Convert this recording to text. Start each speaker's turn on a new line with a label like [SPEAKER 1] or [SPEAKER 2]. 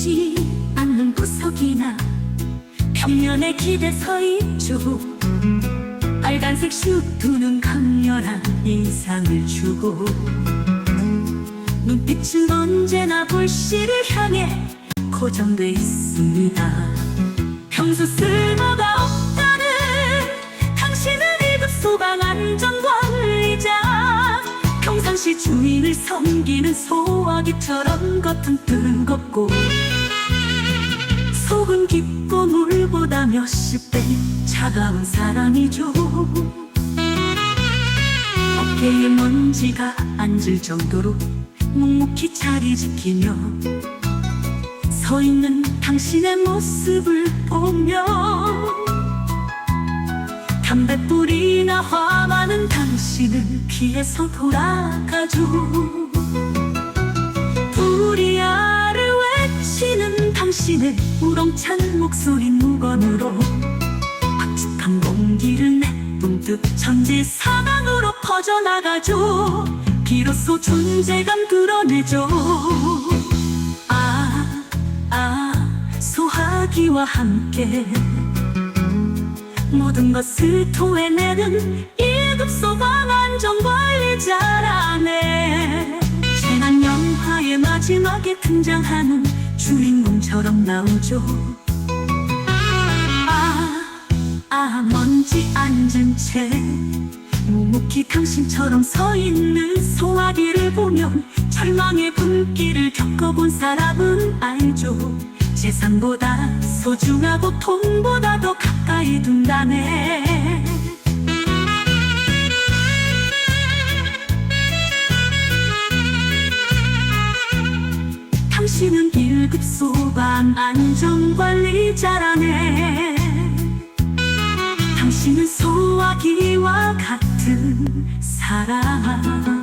[SPEAKER 1] 보이지 않는 구석이나 평면에 기대 서 있죠. 빨간색 슈트는 강렬한 인상을 주고 눈빛은 언제나 불씨를 향해 고정돼 있습니다. 평소 쓸모가 없다는 당신은 이급 소방 안전관리자 평상시 주인을 섬기는 소화기처럼 겉은 뜨겁고 깊고 물보다 몇십 배 차가운 사람이죠. 어깨에 먼지가 앉을 정도로 묵묵히 자리 지키며 서 있는 당신의 모습을 보며 담뱃불이나 화 많은 당신을 피해서 돌아가죠 당신의 우렁찬 목소리 무건으로 빡측한 공기를 내뿜 듯 천지 사방으로 퍼져나가죠. 비로소 존재감 드러내죠. 아, 아, 소화기와 함께 모든 것을 토해내는 1급 소방 안전관리자라네 재난 영화의 마지막에 등장하는 주인공처럼 나오죠. 아, 아 먼지 앉은 채 묵묵히 당신처럼 서 있는 소화기를 보면 절망의 분기를 겪어본 사람은 알죠. 재산보다 소중하고 돈보다 더 가까이 둔다네. 당신은 1급 소방 안전관리자라네 당신은 소화기와 같은 사람